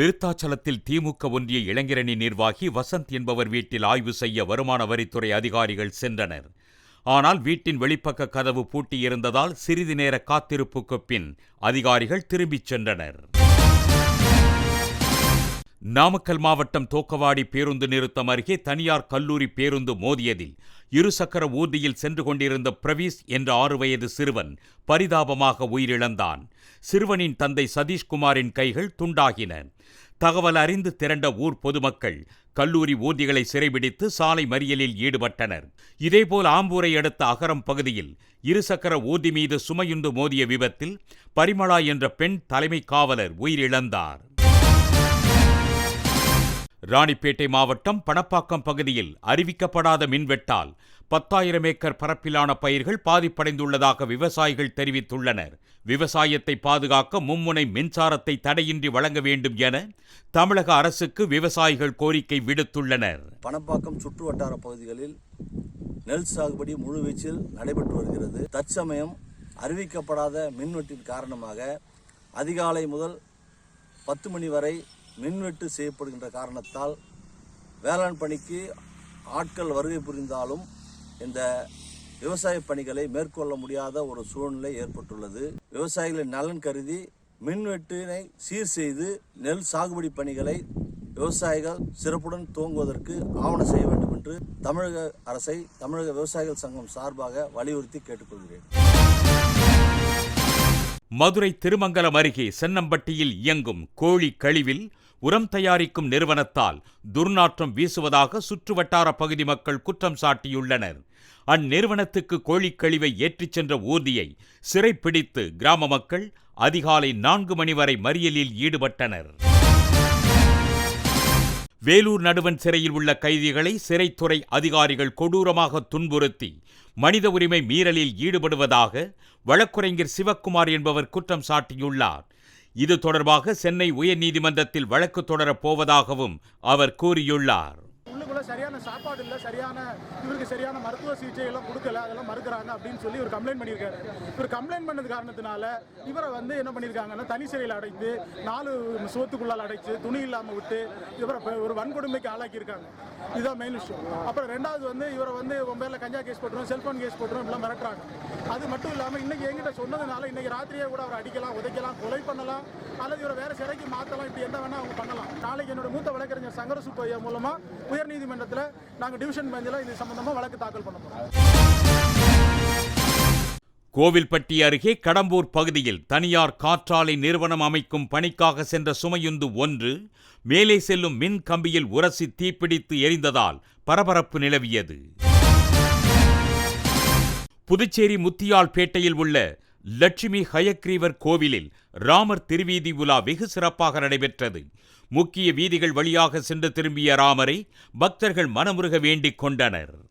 விருத்தாச்சலத்தில் திமுக ஒன்றிய இளைஞரணி நிர்வாகி வசந்த் என்பவர் வீட்டில் ஆய்வு செய்ய வருமான வரித்துறை அதிகாரிகள் சென்றனர். ஆனால் வீட்டின் வெளிப்பக்க கதவு பூட்டியிருந்ததால் சிறிது நேர காத்திருப்புக்கு பின் அதிகாரிகள் திரும்பிச் சென்றனர். நாமக்கல் மாவட்டம் தோக்கவாடி பேருந்து நிறுத்தம் அருகே தனியார் கல்லூரி பேருந்து மோதியதில் இருசக்கர ஊர்தியில் சென்று கொண்டிருந்த பிரவீஸ் என்ற ஆறு வயது சிறுவன் பரிதாபமாக உயிரிழந்தான். சிறுவனின் தந்தை சதீஷ்குமாரின் கைகள் துண்டாகின. தகவல் அறிந்து திரண்ட ஊர் பொதுமக்கள் கல்லூரி ஊர்திகளை சிறைபிடித்து சாலை மறியலில் ஈடுபட்டனர். இதேபோல் ஆம்பூரை அடுத்த அகரம் பகுதியில் இருசக்கர ஊர்தி மீது சுமையுண்டு மோதிய விபத்தில் பரிமளா என்ற பெண் தலைமை காவலர் உயிரிழந்தார். ராணிப்பேட்டை மாவட்டம் பணப்பாக்கம் பகுதியில் அறிவிக்கப்படாத மின்வெட்டால் பத்தாயிரம் ஏக்கர் பரப்பிலான பயிர்கள் பாதிப்படைந்துள்ளதாக விவசாயிகள் தெரிவித்துள்ளனர். விவசாயத்தை பாதுகாக்க மும்முனை மின்சாரத்தை தடையின்றி வழங்க வேண்டும் என தமிழக அரசுக்கு விவசாயிகள் கோரிக்கை விடுத்துள்ளனர். பணப்பாக்கம் சுற்று வட்டார பகுதிகளில் நெல் சாகுபடி முழுவீச்சில் நடைபெற்று வருகிறது. தற்சமயம் அறிவிக்கப்படாத மின்வெட்டின் காரணமாக அதிகாலை முதல் பத்து மணி வரை மின்வெட்டு செய்யப்படுகின்ற காரணத்தால் வேளாண் பணிக்கு ஆட்கள் வருகை புரிந்தாலும் இந்த விவசாய பணிகளை மேற்கொள்ள முடியாத ஒரு சூழ்நிலை ஏற்பட்டுள்ளது. விவசாயிகளின் நலன் கருதி மின்வெட்டினை சீர் செய்து நெல் சாகுபடி பணிகளை விவசாயிகள் சிறப்புடன் துவங்குவதற்கு ஆவணம் செய்ய வேண்டும் என்று தமிழக அரசை தமிழக விவசாயிகள் சங்கம் சார்பாக வலியுறுத்தி கேட்டுக்கொள்கிறேன். மதுரை திருமங்கலம் அருகே சென்னம்பட்டியில் இயங்கும் கோழி கழிவில் உரம் தயாரிக்கும் நிறுவனத்தால் துர்நாற்றம் வீசுவதாக சுற்றுவட்டார பகுதி மக்கள் குற்றம் சாட்டியுள்ளனர். அந்நிறுவனத்துக்கு கோழிக்கழிவை ஏற்றிச் சென்ற ஊர்தியை சிறைப்பிடித்து கிராம மக்கள் அதிகாலை நான்கு மணி வரை மறியலில் ஈடுபட்டனர். வேலூர் நடுவன் சிறையில் உள்ள கைதிகளை சிறைத்துறை அதிகாரிகள் கொடூரமாக துன்புறுத்தி மனித உரிமை மீறலில் ஈடுபடுவதாக வழக்குரைஞர் சிவக்குமார் என்பவர் குற்றம் சாட்டியுள்ளார். இது தொடர்பாக சென்னை உயர்நீதிமன்றத்தில் வழக்கு தொடரப் போவதாகவும் அவர் கூறியுள்ளார். உள்ளுக்குள்ள சரியான சாப்பாடு இல்லை சரியான இவருக்கு சரியான மருத்துவ சிகிச்சை எல்லாம் கொடுக்கல அதெல்லாம் மறுக்கிறாங்க அப்படின்னு சொல்லி இவர் கம்ப்ளைண்ட் பண்ணியிருக்காரு. இவர் கம்ப்ளைண்ட் பண்ணது காரணத்தினால இவரை வந்து என்ன பண்ணியிருக்காங்கன்னா தனி சிறையில் அடைத்து நாலு சோத்துக்குள்ளால் அடைச்சு துணி இல்லாமல் விட்டு இவரை ஒரு வன்கொடுமைக்கு ஆளாக்கியிருக்காங்க. இதுதான் மெயின் விஷயம். அப்புறம் ரெண்டாவது வந்து இவரை வந்து உன் பேரில் கஞ்சா கேஸ் போட்டுரும் செல்போன் கேஸ் போட்டுரும் இப்படிலாம் மிரட்டுறாங்க. அது மட்டும் இல்லாமல் இன்னைக்கு என்கிட்ட சொன்னதுனால இன்னைக்கு ராத்திரியே கூட அவர் அடிக்கலாம் உதைக்கலாம் கொலை பண்ணலாம் அல்லது இவரை வேற சிறைக்கு மாற்றலாம் இப்படி என்ன வேணால் அவங்க பண்ணலாம். நாளைக்கு என்னோட மூத்த வழக்கறிஞர் சங்கர சுப்பையா உயர்நீதி நீதிமன்றத்தில் நாங்கள் டிவிஷன் பெஞ்சில் இது சம்பந்தமாக வழக்கு தாக்கல் பண்ண போகிறோம் கோவில்பட்டி அருகே கடம்பூர் பகுதியில் தனியார் காற்றாலை நிறுவனம் அமைக்கும் பணிக்காக சென்ற சுமையுந்து ஒன்று மேலே செல்லும் மின் கம்பியில் உரசி தீப்பிடித்து எரிந்ததால் பரபரப்பு நிலவியது. புதுச்சேரி முத்தியால்பேட்டையில் உள்ள லட்சுமி ஹயக்ரீவர் கோவிலில் ராமர் திருவீதி உலா வெகு சிறப்பாக நடைபெற்றது. முக்கிய வீதிகள் வழியாக சென்று திரும்பிய ராமரை பக்தர்கள் மனமுருக வேண்டிக் கொண்டனர்.